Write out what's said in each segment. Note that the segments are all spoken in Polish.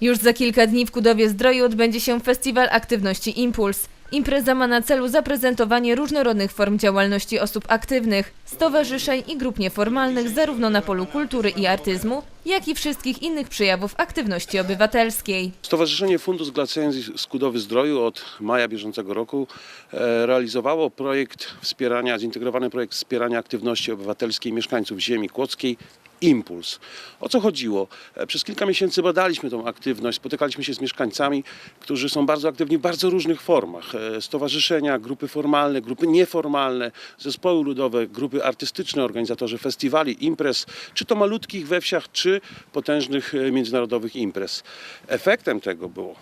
Już za kilka dni w Kudowie Zdroju odbędzie się Festiwal Aktywności Impuls. Impreza ma na celu zaprezentowanie różnorodnych form działalności osób aktywnych, stowarzyszeń i grup nieformalnych zarówno na polu kultury i artyzmu, jak i wszystkich innych przejawów aktywności obywatelskiej. Stowarzyszenie Fundus Glacenzi Skudowy Zdroju od maja bieżącego roku e, realizowało projekt wspierania, zintegrowany projekt wspierania aktywności obywatelskiej mieszkańców ziemi kłodzkiej Impuls. O co chodziło? E, Przez kilka miesięcy badaliśmy tą aktywność, spotykaliśmy się z mieszkańcami, którzy są bardzo aktywni w bardzo różnych formach. E, Stowarzyszenia, grupy formalne, grupy nieformalne, zespoły ludowe, grupy artystyczne, organizatorzy festiwali, imprez, czy to malutkich we wsiach, czy potężnych e, międzynarodowych imprez. Efektem tego było,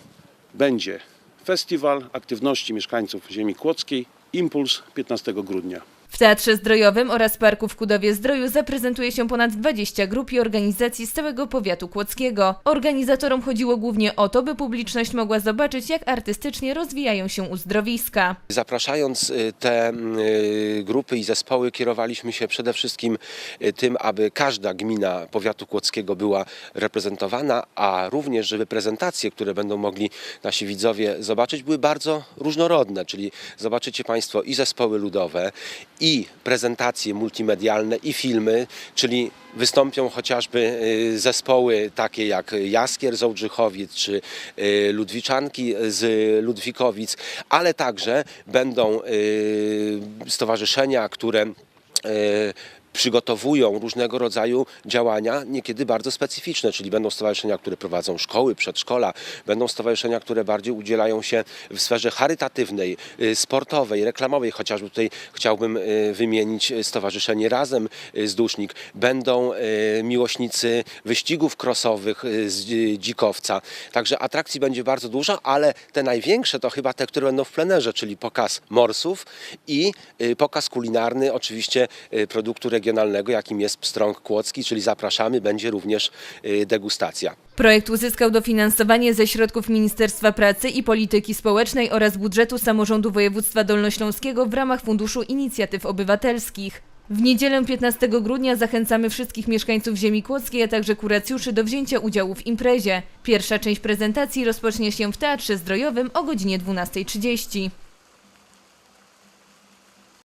będzie Festiwal Aktywności Mieszkańców Ziemi Kłodzkiej Impuls 15 grudnia. W Teatrze Zdrojowym oraz Parku w Kudowie Zdroju zaprezentuje się ponad 20 grup i organizacji z całego powiatu kłodzkiego. Organizatorom chodziło głównie o to, by publiczność mogła zobaczyć, jak artystycznie rozwijają się uzdrowiska. Zapraszając y, te y, grupy i zespoły, kierowaliśmy się przede wszystkim y, tym, aby każda gmina powiatu kłodzkiego była reprezentowana, a również, żeby prezentacje, które będą mogli nasi widzowie zobaczyć, były bardzo różnorodne, czyli zobaczycie Państwo i zespoły ludowe, i prezentacje multimedialne, i filmy, czyli wystąpią chociażby y, zespoły takie jak Jaskier z Ołdrzychowic czy y, Ludwiczanki z Ludwikowic, ale także będą y, stowarzyszenia, które przygotowują różnego rodzaju działania, niekiedy bardzo specyficzne, czyli będą stowarzyszenia, które prowadzą szkoły, przedszkola, będą stowarzyszenia, które bardziej udzielają się w sferze charytatywnej, y, sportowej, reklamowej, chociażby tutaj chciałbym y, wymienić Stowarzyszenie Razem y, z Dusznik, będą miłośnicy wyścigów crossowych y, z Dzikowca, także atrakcji będzie bardzo dużo, ale te największe to chyba te, które będą w plenerze, czyli pokaz morsów i pokaz kulinarny, oczywiście produktu regionalnego, jakim jest pstrąg kłodzki, czyli zapraszamy, będzie również y, degustacja. Projekt uzyskał dofinansowanie ze środków Ministerstwa Pracy i Polityki Społecznej oraz budżetu samorządu województwa dolnośląskiego w ramach Funduszu Inicjatyw Obywatelskich. W niedzielę 15 grudnia zachęcamy wszystkich mieszkańców ziemi kłodzkiej, a także kuracjuszy do wzięcia udziału w imprezie. Pierwsza część prezentacji rozpocznie się w Teatrze Zdrojowym o godzinie 12.30.